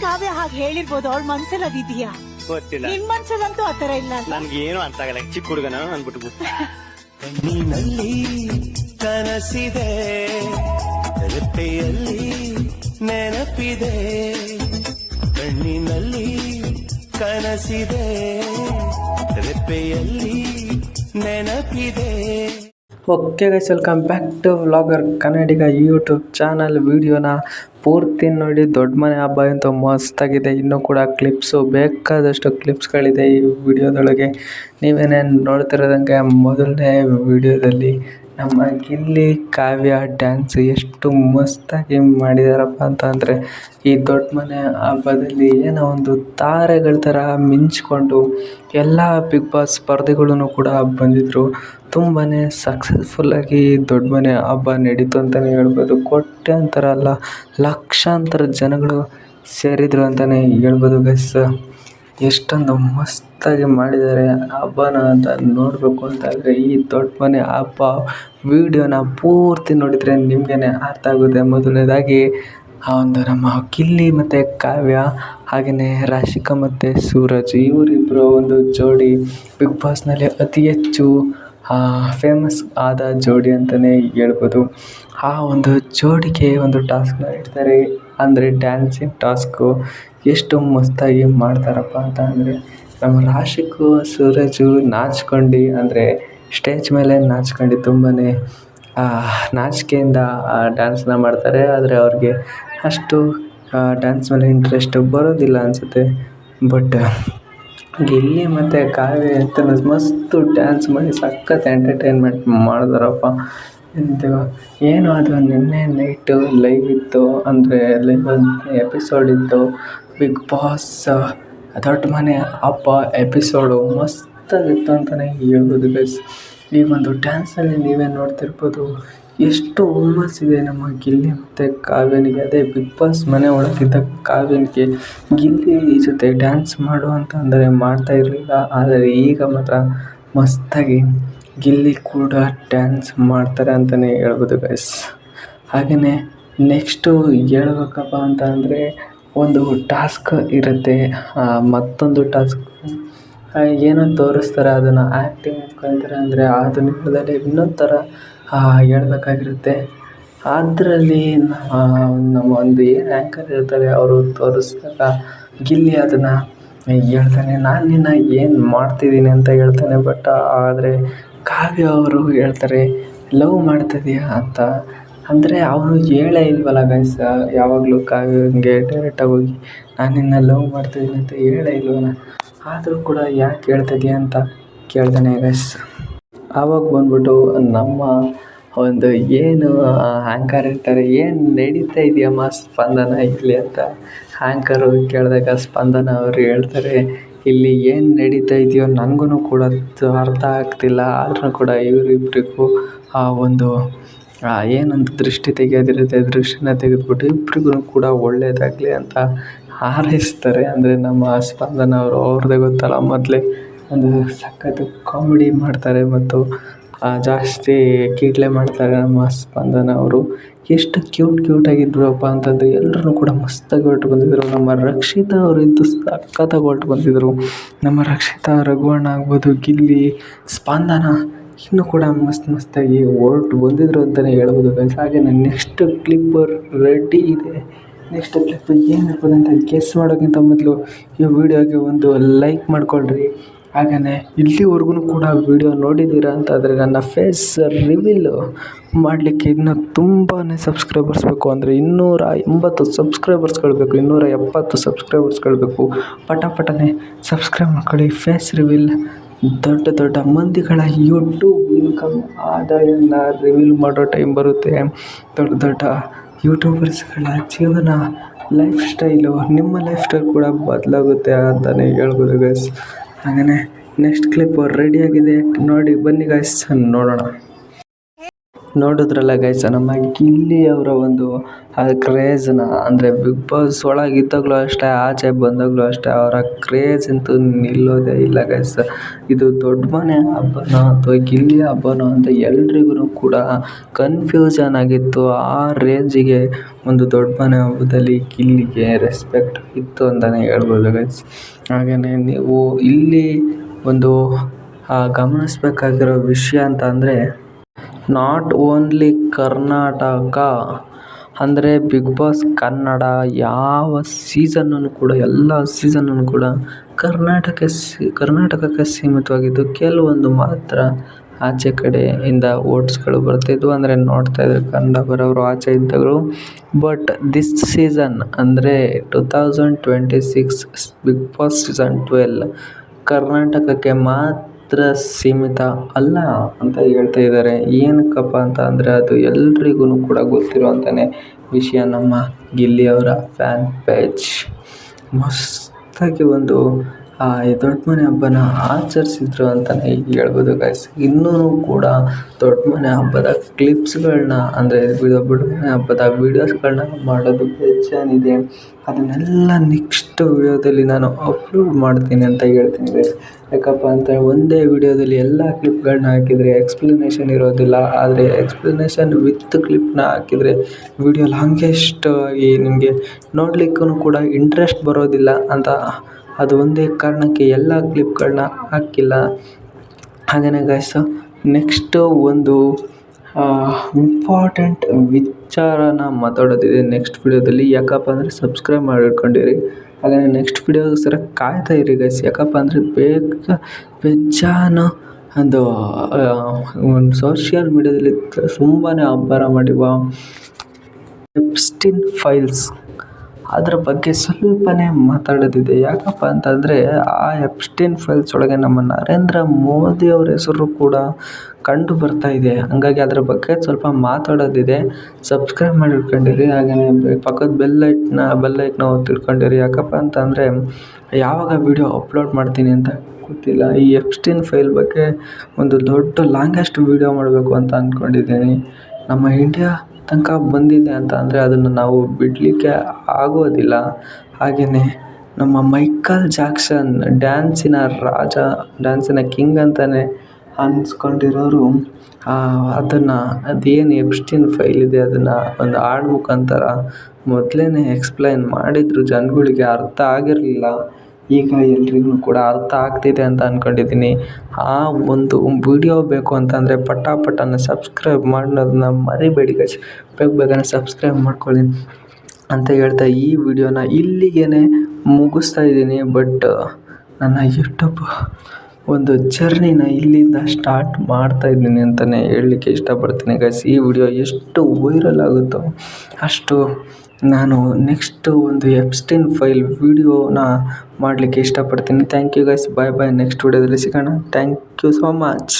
ಕಾವ್ಯ ಹಾಗೆ ಹೇಳಿರ್ಬೋದು ಅವ್ಳ ಮನ್ಸಲ್ಲಿ ಅದಿದ್ಯಾ ಗೊತ್ತಿಲ್ಲ. ನಿನ್ ಮನ್ಸಲ್ಲಂತೂ ಆತರ ಇಲ್ಲ. ಅಲ್ವಾ? ನನ್ಗೆ ಏನು ಅರ್ಥ ಆಗಲ್ಲ. ಚಿಕ್ಕ ಹುಡುಗನ ಅನ್ಬಿಟ್ಟು ಕಣ್ಣಿನಲ್ಲಿ ಕನಸಿದೆ ರೆಪ್ಪೆಯಲ್ಲಿ ನೆನಪಿದೆ. ಕಣ್ಣಿನಲ್ಲಿ ಕನಸಿದೆ ರೆಪ್ಪೆಯಲ್ಲಿ ನೆನಪಿದೆ. Okay guys welcome back to vlogger Kannadiga YouTube channel ವೀಡಿಯೋನ ಪೂರ್ತಿ ನೋಡಿ ದೊಡ್ಡ ಮನೆ ಹಬ್ಬ ಅಂತ ಮಸ್ತಾಗಿದೆ. ಇನ್ನೂ ಕೂಡ ಕ್ಲಿಪ್ಸು ಬೇಕಾದಷ್ಟು ಕ್ಲಿಪ್ಸ್ಗಳಿದೆ ಈ ವಿಡಿಯೋದೊಳಗೆ ನೀವೇನೇನು ನೋಡ್ತಿರೋದಂಗೆ ಮೊದಲನೇ ವಿಡಿಯೋದಲ್ಲಿ ನಮ್ಮ ಗಿಲ್ಲಿ ಕಾವ್ಯ ಡ್ಯಾನ್ಸ್ ಎಷ್ಟು ಮಸ್ತಾಗಿ ಮಾಡಿದಾರಪ್ಪ ಅಂತ ಅಂದರೆ ಈ ದೊಡ್ಡ ಮನೆ ಹಬ್ಬದಲ್ಲಿ ಏನೋ ಒಂದು ತಾರೆಗಳ ಥರ ಮಿಂಚಿಕೊಂಡು ಎಲ್ಲ ಬಿಗ್ ಬಾಸ್ ಸ್ಪರ್ಧಿಗಳೂ ಕೂಡ ಬಂದಿದ್ದರು ತುಂಬಾ ಸಕ್ಸಸ್ಫುಲ್ಲಾಗಿ ದೊಡ್ಡ ಮನೆ ಹಬ್ಬ ನಡೀತು ಅಂತಲೇ ಹೇಳ್ಬೋದು. ಕೋಟ್ಯಾಂತರ ಅಲ್ಲ, ಲಕ್ಷಾಂತರ ಜನಗಳು ಸೇರಿದರು ಅಂತಲೇ ಹೇಳ್ಬೋದು ಗೈಸ್ ಎಷ್ಟೊಂದು ಮಸ್ತಾಗಿ ಮಾಡಿದ್ದಾರೆ. ಹಬ್ಬನ ಅಂತ ನೋಡಬೇಕು ಅಂತಾದರೆ ಈ ದೊಡ್ಡ ಮನೆ ಹಬ್ಬ ವೀಡಿಯೋನ ಪೂರ್ತಿ ನೋಡಿದರೆ ನಿಮಗೇನೆ ಅರ್ಥ ಆಗುತ್ತೆ. ಮೊದಲನೇದಾಗಿ, ಆ ಒಂದು ನಮ್ಮ ಕಿಲ್ಲಿ ಮತ್ತು ಕಾವ್ಯ ಹಾಗೆಯೇ ರಾಶಿಕಾ ಮತ್ತು ಸೂರಜ್ ಇವರಿಬ್ಬರ ಒಂದು ಜೋಡಿ ಬಿಗ್ ಬಾಸ್ನಲ್ಲಿ ಅತಿ ಹೆಚ್ಚು ಫೇಮಸ್ ಆದ ಜೋಡಿ ಅಂತಲೇ ಹೇಳ್ಬೋದು. ಆ ಒಂದು ಜೋಡಿಗೆ ಒಂದು ಟಾಸ್ಕ್ನ ಇಡ್ತಾರೆ. ಅಂದರೆ ಡ್ಯಾನ್ಸಿಂಗ್ ಟಾಸ್ಕು ಎಷ್ಟು ಮಸ್ತಾಗಿ ಮಾಡ್ತಾರಪ್ಪ ಅಂತ ಅಂದರೆ, ನಮ್ಮ ರಾಶಿಕು ಸೂರಜು ನಾಚ್ಕೊಂಡು, ಅಂದರೆ ಸ್ಟೇಜ್ ಮೇಲೆ ನಾಚ್ಕೊಂಡು ತುಂಬಾ ನಾಚಿಕೆಯಿಂದ, ಆ ಡ್ಯಾನ್ಸ್ನ ಮಾಡ್ತಾರೆ. ಆದರೆ ಅವ್ರಿಗೆ ಅಷ್ಟು ಡ್ಯಾನ್ಸ್ ಮೇಲೆ ಇಂಟ್ರೆಸ್ಟ್ ಬರೋದಿಲ್ಲ ಅನಿಸುತ್ತೆ. ಬಟ್ ಗಿಲ್ಲಿ ಮತ್ತು ಕಾವ್ಯ ಅಂತ ಮಸ್ತು ಡ್ಯಾನ್ಸ್ ಮಾಡಿ ಸಖತ್ ಎಂಟರ್ಟೈನ್ಮೆಂಟ್ ಮಾಡಿದಾರಪ್ಪ. ಇದು ಏನು ಅದು ನಿನ್ನೆ ನೈಟು ಲೈವ್ ಇತ್ತು, ಅಂದರೆ ಲೈವ್ ಎಪಿಸೋಡ್ ಇತ್ತು. ಬಿಗ್ ಬಾಸ್ ದೊಡ್ಡ ಮನೆ ಅಪ್ಪ ಎಪಿಸೋಡು ಮಸ್ತಾಗಿತ್ತು ಅಂತಲೇ ಹೇಳ್ಬೋದು ಗೈಸ್ ಈ ಒಂದು ಡ್ಯಾನ್ಸಲ್ಲಿ ನೀವೇ ನೋಡ್ತಿರ್ಬೋದು. ಎಷ್ಟು ಹುಮ್ಮಸ್ಸಿದೆ ನಮ್ಮ ಗಿಲ್ಲಿ ಮತ್ತು ಕಾವ್ಯನಿಗೆ. ಅದೇ ಬಿಗ್ ಬಾಸ್ ಮನೆ ಒಳಗಿದ್ದ ಕಾವ್ಯನಿಗೆ ಗಿಲ್ಲಿ ಜೊತೆ ಡ್ಯಾನ್ಸ್ ಮಾಡು ಅಂತ ಅಂದರೆ ಮಾಡ್ತಾ ಇರಲಿಲ್ಲ. ಆದರೆ ಈಗ ಮಾತ್ರ ಮಸ್ತಾಗಿ ಗಿಲ್ಲಿ ಕೂಡ ಡ್ಯಾನ್ಸ್ ಮಾಡ್ತಾರೆ ಅಂತಲೇ ಹೇಳ್ಬೋದು ಗೈಸ್ ಹಾಗೆಯೇ ನೆಕ್ಸ್ಟು ಹೇಳ್ಬೇಕಪ್ಪ ಅಂತ ಅಂದರೆ ಒಂದು ಟಾಸ್ಕ್ ಇರುತ್ತೆ. ಮತ್ತೊಂದು ಟಾಸ್ಕ್ ಏನೋ ತೋರಿಸ್ತಾರೆ ಅದನ್ನು ಆ್ಯಕ್ಟಿಂಗ್ ಮುಖಾಂತರ ಅಂದರೆ ಆಧುನಿಕದಲ್ಲಿ ಇನ್ನೊಂದು ಥರ ಹೇಳ್ಬೇಕಾಗಿರುತ್ತೆ. ಅದರಲ್ಲಿ ನಮ್ಮ ಒಂದು ಏನು ಆ್ಯಂಕರ್ ಇರ್ತಾರೆ, ಅವರು ತೋರಿಸಿದಾಗ ಗಿಲ್ಲಿ ಅದನ್ನು ಹೇಳ್ತಾನೆ, ನಾನು ನಿನ್ನ ಏನು ಮಾಡ್ತಿದ್ದೀನಿ ಅಂತ ಹೇಳ್ತಾನೆ ಬಟ್ ಆದರೆ ಕಾವ್ಯ ಅವರು ಹೇಳ್ತಾರೆ ಲವ್ ಮಾಡ್ತಿದ್ದೀಯಾ ಅಂತ. ಅಂದರೆ ಅವರು ಹೇಳೇ ಇಲ್ವಲ್ಲ ಗೈಸ್ ಯಾವಾಗಲೂ ಡೈರೆಕ್ಟ್ ಡೈರೆಕ್ಟಾಗಿ ಹೋಗಿ, ನಾನು ನಿನ್ನ ಲವ್ ಮಾಡ್ತಿದ್ದೀನಿ ಅಂತ ಹೇಳೇ ಇಲ್ವಲ್ಲ? ಆದರೂ ಕೂಡ ಯಾಕೆ ಹೇಳ್ತಿದ್ದೀಯ ಅಂತ ಕೇಳ್ತಾನೆ ಗೈಸ್ ಆವಾಗ ಬಂದ್ಬಿಟ್ಟು ನಮ್ಮ ಒಂದು ಏನು ಆ್ಯಂಕರ್ ಇರ್ತಾರೆ ಏನು ನಡೀತಾ ಇದೆಯಮ್ಮ ಸ್ಪಂದನ ಇಲ್ಲಿ ಅಂತ? ಆ್ಯಂಕರು ಕೇಳಿದಾಗ ಸ್ಪಂದನ ಅವರು ಹೇಳ್ತಾರೆ, ಇಲ್ಲಿ ಏನು ನಡೀತಾ ಇದೆಯೋ ನನಗೂ ಕೂಡ ಅರ್ಥ ಆಗ್ತಿಲ್ಲ. ಆದ್ರೂ ಕೂಡ ಇವರಿಬ್ರಿಗೂ ಆ ಒಂದು ಏನಂತ ದೃಷ್ಟಿ ತೆಗೆಯೋದಿರುತ್ತೆ ದೃಷ್ಟಿನ ತೆಗೆದ್ಬಿಟ್ಟು ಇಬ್ರಿಗೂ ಕೂಡ ಒಳ್ಳೆಯದಾಗಲಿ ಅಂತ ಹಾರೈಸ್ತಾರೆ. ಅಂದರೆ ನಮ್ಮ ಸ್ಪಂದನ ಅವರು ಅವ್ರದ್ದೇ ಗೊತ್ತಲ್ಲ ಮೊದಲೇ. ಒಂದು ಸಖತ್ತು ಕಾಮಿಡಿ ಮಾಡ್ತಾರೆ ಮತ್ತು ಜಾಸ್ತಿ ಕೀಟ್ಲೆ ಮಾಡ್ತಾರೆ ನಮ್ಮ ಸ್ಪಂದನ ಅವರು. ಎಷ್ಟು ಕ್ಯೂಟ್ ಕ್ಯೂಟಾಗಿದ್ರಪ್ಪ ಅಂತಂದರೆ ಎಲ್ಲರೂ ಕೂಡ ಮಸ್ತಾಗಿ ಹೊರಟು ಬಂದಿದ್ದರು ನಮ್ಮ ರಕ್ಷಿತಾ ಅವರಂತೂ ಸಖತ್ತಾಗಿ ಹೊರಟು ಬಂದಿದ್ದರು ನಮ್ಮ ರಕ್ಷಿತಾ ರಘುವಣ್ಣ ಆಗ್ಬೋದು, ಗಿಲ್ಲಿ, ಸ್ಪಂದನ ಇನ್ನೂ ಕೂಡ ಮಸ್ತ್ ಮಸ್ತಾಗಿ ಹೊರ್ಟು ಬಂದಿದ್ದರು ಅಂತಲೇ ಹೇಳ್ಬೋದು ಗೈಸ್ ನನ್ನ ನೆಕ್ಸ್ಟ್ ಕ್ಲಿಪ್ಪರ್ ರೆಡಿ ಇದೆ. ನೆಕ್ಸ್ಟ್ ಕ್ಲಿಪ್ ಏನಿರ್ಬೋದು ಅಂತ ಗೆಸ್ ಮಾಡೋಕ್ಕಿಂತ ಮೊದಲು ಈ ವಿಡಿಯೋಗೆ ಒಂದು ಲೈಕ್ ಮಾಡಿಕೊಳ್ರಿ. ಹಾಗೆಯೇ ಇಲ್ಲಿವರೆಗೂ ಕೂಡ ವೀಡಿಯೋ ನೋಡಿದ್ದೀರ ಅಂತಾದರೆ ನನ್ನ ಫೇಸ್ ರಿವೀಲು ಮಾಡಲಿಕ್ಕೆ ಇನ್ನೂ ತುಂಬಾ ಸಬ್ಸ್ಕ್ರೈಬರ್ಸ್ ಬೇಕು. ಅಂದರೆ ಇನ್ನೂರ ಎಂಬತ್ತು ಸಬ್ಸ್ಕ್ರೈಬರ್ಸ್ಗಳು ಬೇಕು, ಇನ್ನೂರ ಎಪ್ಪತ್ತು ಸಬ್ಸ್ಕ್ರೈಬರ್ಸ್ಗಳು ಬೇಕು. ಪಟ ಪಟನೆ ಸಬ್ಸ್ಕ್ರೈಬ್ ಮಾಡ್ಕೊಳ್ಳಿ. ಫೇಸ್ ರಿವೀಲ್ ದೊಡ್ಡ ದೊಡ್ಡ ಮಂದಿಗಳ ಯೂಟ್ಯೂಬ್ ಇನ್ಕಮ್ ಆದಾಯನ ರಿವೀಲ್ ಮಾಡೋ ಟೈಮ್ ಬರುತ್ತೆ. ದೊಡ್ಡ ದೊಡ್ಡ ಯೂಟ್ಯೂಬರ್ಸ್ಗಳ ಜೀವನ ಲೈಫ್ ಸ್ಟೈಲು ನಿಮ್ಮ ಲೈಫ್ ಸ್ಟೈಲ್ ಕೂಡ ಬದಲಾಗುತ್ತೆ ಅಂತಲೇ ಹೇಳ್ಬೋದು ಗೈಸ್ ಹಾಗೆಯೇ ನೆಕ್ಸ್ಟ್ ಕ್ಲಿಪ್ ರೆಡಿ ಆಗಿದೆ. ನೋಡಿ ಬನ್ನಿ ಗಾಯ್ಸ್ ನೋಡೋಣ. ನೋಡಿದ್ರಲ್ಲ ಗೈಸ್ ನಮ್ಮ ಗಿಲ್ಲಿ ಅವರ ಒಂದು, ಆ ಕ್ರೇಜ್ನ ಅಂದರೆ ಬಿಗ್ ಬಾಸ್ ಒಳಗೆ ಇದ್ದಾಗಲೂ ಅಷ್ಟೇ, ಆಚೆ ಬಂದಾಗಲೂ ಅಷ್ಟೇ, ಅವರ ಕ್ರೇಜ್ ಅಂತೂ ನಿಲ್ಲೋದೇ ಇಲ್ಲ ಗೈಸ್ ಇದು ದೊಡ್ಡ ಮನೆ ಹಬ್ಬನೋ ಅಥವಾ ಗಿಲ್ಲಿ ಹಬ್ಬನೋ ಅಂತ ಎಲ್ರಿಗೂ ಕೂಡ ಕನ್ಫ್ಯೂಷನ್ ಆಗಿತ್ತು. ಆ ರೇಂಜಿಗೆ ಒಂದು ದೊಡ್ಡ ಮನೆ ಹಬ್ಬದಲ್ಲಿ ಗಿಲ್ಲಿಗೆ ರೆಸ್ಪೆಕ್ಟ್ ಇತ್ತು ಅಂತಲೇ ಹೇಳ್ಬೋದು ಗೈಸ್ ಹಾಗೆಯೇ ನೀವು ಇಲ್ಲಿ ಒಂದು ಗಮನಿಸಬೇಕಾಗಿರೋ ವಿಷಯ ಅಂತ ಅಂದರೆ ನಾಟ್ ಓನ್ಲಿ ಕರ್ನಾಟಕ, ಅಂದರೆ ಬಿಗ್ ಬಾಸ್ ಕನ್ನಡ ಯಾವ ಸೀಸನ್ನನ್ನು ಕೂಡ, ಎಲ್ಲ ಸೀಸನ್ನನ್ನು ಕೂಡ ಕರ್ನಾಟಕ ಸಿ, ಕರ್ನಾಟಕಕ್ಕೆ ಸೀಮಿತವಾಗಿದ್ದು ಕೆಲವೊಂದು ಮಾತ್ರ ಆಚೆ ಕಡೆಯಿಂದ ವೋಟ್ಸ್ಗಳು ಬರ್ತಿದ್ವು. ಅಂದರೆ ನೋಡ್ತಾ ಇದ್ದರೆ ಕನ್ನಡ ಬರೋರು ಆಚೆ ಇದ್ದವರು. ಬಟ್ ದಿಸ್ ಸೀಸನ್ ಅಂದರೆ two thousand twenty six Bigg Boss season twelve ಕರ್ನಾಟಕಕ್ಕೆ ಮಾತ್ರ ಸೀಮಿತ ಅಲ್ಲ ಅಂತ ಹೇಳ್ತಾ ಇದ್ದಾರೆ. ಏನಕ್ಕಪ್ಪ ಅಂತ ಅಂದರೆ ಅದು ಎಲ್ರಿಗೂ ಕೂಡ ಗೊತ್ತಿರುವಂಥನೇ ವಿಷಯ ನಮ್ಮ ಗಿಲ್ಲಿ ಅವರ ಫ್ಯಾನ್ ಪೇಜ್ ಮಸ್ತಾಗಿ ಒಂದು ಈ ದೊಡ್ಡ ಮನೆ ಹಬ್ಬನ ಆಚರಿಸಿದ್ರು ಅಂತಲೇ ಹೇಳ್ಬೋದು ಗೈಸ್ ಇನ್ನೂ ಕೂಡ ದೊಡ್ಡ ಮನೆ ಹಬ್ಬದ ಕ್ಲಿಪ್ಸ್ಗಳನ್ನ ಅಂದರೆ ದೊಡ್ಡ ಮನೆ ಹಬ್ಬದ ವೀಡಿಯೋಸ್ಗಳನ್ನ ಮಾಡೋದು ಬೇಜಾನಿದೆ ಅದನ್ನೆಲ್ಲ ನೆಕ್ಸ್ಟ್ ವೀಡಿಯೋದಲ್ಲಿ ನಾನು ಅಪ್ಲೋಡ್ ಮಾಡ್ತೀನಿ ಅಂತ ಹೇಳ್ತೀನಿ ಗೈಸ್ ಯಾಕಪ್ಪ ಅಂತ ಒಂದೇ ವೀಡಿಯೋದಲ್ಲಿ ಎಲ್ಲ ಕ್ಲಿಪ್ಗಳನ್ನ ಹಾಕಿದರೆ ಎಕ್ಸ್ಪ್ಲನೇಷನ್ ಇರೋದಿಲ್ಲ. ಆದರೆ ಎಕ್ಸ್ಪ್ಲನೇಷನ್ ವಿತ್ ಕ್ಲಿಪ್ನ ಹಾಕಿದರೆ ವೀಡಿಯೋ ಲಾಂಗೆಸ್ಟ್ ಆಗಿ ನಿಮಗೆ ನೋಡ್ಲಿಕ್ಕೂ ಕೂಡ ಇಂಟ್ರೆಸ್ಟ್ ಬರೋದಿಲ್ಲ ಅಂತ ಅದು ಒಂದೇ ಕಾರಣಕ್ಕೆ ಎಲ್ಲ ಕ್ಲಿಪ್ಗಳನ್ನ ಹಾಕಿಲ್ಲ. ಹಾಗೆಯೇ ಗೈಸ್ ನೆಕ್ಸ್ಟು ಒಂದು ಇಂಪಾರ್ಟೆಂಟ್ ವಿಚಾರನ ಮಾತಾಡೋದಿದೆ ನೆಕ್ಸ್ಟ್ ವೀಡಿಯೋದಲ್ಲಿ ಯಾಕಪ್ಪ ಅಂದರೆ ಸಬ್ಸ್ಕ್ರೈಬ್ ಮಾಡಿಟ್ಕೊಂಡಿರಿ. ಹಾಗೆಯೇ ನೆಕ್ಸ್ಟ್ ವೀಡಿಯೋಗೋಸ್ಕರ ಕಾಯ್ತಾ ಇರಿ ಗೈಸ್ ಯಾಕಪ್ಪ ಅಂದರೆ ಬೇಗ, ಬೇಜಾನು ಒಂದು ಒಂದು ಸೋಷಿಯಲ್ ಮೀಡ್ಯಾದಲ್ಲಿ ತುಂಬಾ ಅಬ್ಬರ ಮಾಡಿರುವ ಎಪ್ಸ್ಟಿನ್ ಫೈಲ್ಸ್ ಅದ್ರ ಬಗ್ಗೆ ಸ್ವಲ್ಪನೇ ಮಾತಾಡೋದಿದೆ. ಯಾಕಪ್ಪ ಅಂತಂದರೆ ಆ ಎಪ್ಸ್ಟೇನ್ ಫೈಲ್ಸ್ ಒಳಗೆ ನಮ್ಮ ನರೇಂದ್ರ ಮೋದಿ ಅವ್ರ ಹೆಸರು ಕೂಡ ಕಂಡು ಬರ್ತಾ ಇದೆ. ಹಾಗಾಗಿ ಅದ್ರ ಬಗ್ಗೆ ಸ್ವಲ್ಪ ಮಾತಾಡೋದಿದೆ. ಸಬ್ಸ್ಕ್ರೈಬ್ ಮಾಡಿ ಇಟ್ಕೊಂಡಿರಿ ಹಾಗೆಯೇ ಪಕ್ಕದ ಬೆಲ್ ಲೈಟ್ನ ಬೆಲ್ ಲೈಟ್ನ ಒತ್ತಿ ಇಟ್ಕೊಂಡಿರಿ ಯಾಕಪ್ಪ ಅಂತಂದರೆ ಯಾವಾಗ ವೀಡಿಯೋ ಅಪ್ಲೋಡ್ ಮಾಡ್ತೀನಿ ಅಂತ ಗೊತ್ತಿಲ್ಲ. ಈ ಎಪ್ಸ್ಟೇನ್ ಫೈಲ್ ಬಗ್ಗೆ ಒಂದು ದೊಡ್ಡ ಲಾಂಗೆಸ್ಟ್ ವೀಡಿಯೋ ಮಾಡಬೇಕು ಅಂತ ಅಂದ್ಕೊಂಡಿದ್ದೀನಿ. ನಮ್ಮ ಇಂಡಿಯಾ ತನಕ ಬಂದಿದೆ ಅಂತ ಅಂದರೆ ಅದನ್ನು ನಾವು ಬಿಡಲಿಕ್ಕೆ ಆಗೋದಿಲ್ಲ. ಹಾಗೆಯೇ ನಮ್ಮ ಮೈಕಲ್ ಜಾಕ್ಸನ್ ಡ್ಯಾನ್ಸಿನ ರಾಜ ಡ್ಯಾನ್ಸಿನ ಕಿಂಗ್ ಅಂತಲೇ ಅನ್ಸ್ಕೊಂಡಿರೋರು ಅದನ್ನು, ಅದೇನು ಎಪ್ಸ್ಟಿನ್ ಫೈಲ್ ಇದೆ ಅದನ್ನು ಒಂದು ಹಾಡು ಮುಖಾಂತರ ಮೊದಲೇ ಎಕ್ಸ್ಪ್ಲೈನ್ ಮಾಡಿದ್ರು ಜನಗಳಿಗೆ ಅರ್ಥ ಆಗಿರಲಿಲ್ಲ. ಈಗ ಎಲ್ರಿಗೂ ಕೂಡ ಅರ್ಥ ಆಗ್ತಿದೆ ಅಂತ ಅಂದ್ಕೊಂಡಿದ್ದೀನಿ ಆ ಒಂದು ವೀಡಿಯೋ ಬೇಕು ಅಂತಂದರೆ ಪಟ ಸಬ್ಸ್ಕ್ರೈಬ್ ಮಾಡೋದನ್ನ ಮರಿಬೇಡಿ ಗೈಸ್ ಬೇಗ ಬೇಗನೆ ಸಬ್ಸ್ಕ್ರೈಬ್ ಮಾಡ್ಕೊಳ್ಳಿ ಅಂತ ಹೇಳ್ತಾ ಈ ವಿಡಿಯೋನ ಇಲ್ಲಿಗೆ ಮುಗಿಸ್ತಾ ಇದ್ದೀನಿ. ಬಟ್ ನನ್ನ ಯೂಟ್ಯೂಬ್ ಒಂದು ಜರ್ನಿನ ಇಲ್ಲಿಂದ ಸ್ಟಾರ್ಟ್ ಮಾಡ್ತಾ ಇದ್ದೀನಿ ಅಂತಲೇ ಹೇಳಲಿಕ್ಕೆ ಇಷ್ಟಪಡ್ತೀನಿ ಗೈಸ್ ಈ ವಿಡಿಯೋ ಎಷ್ಟು ವೈರಲ್ ಆಗುತ್ತೋ ಅಷ್ಟು ನಾನು ನೆಕ್ಸ್ಟು ಒಂದು ಎಪ್ಸ್ಟಿನ್ ಫೈಲ್ ವೀಡಿಯೋನ ಮಾಡಲಿಕ್ಕೆ ಇಷ್ಟಪಡ್ತೀನಿ. Thank you guys bye bye next ವೀಡಿಯೋದಲ್ಲಿ ಸಿಗೋಣ. Thank you so much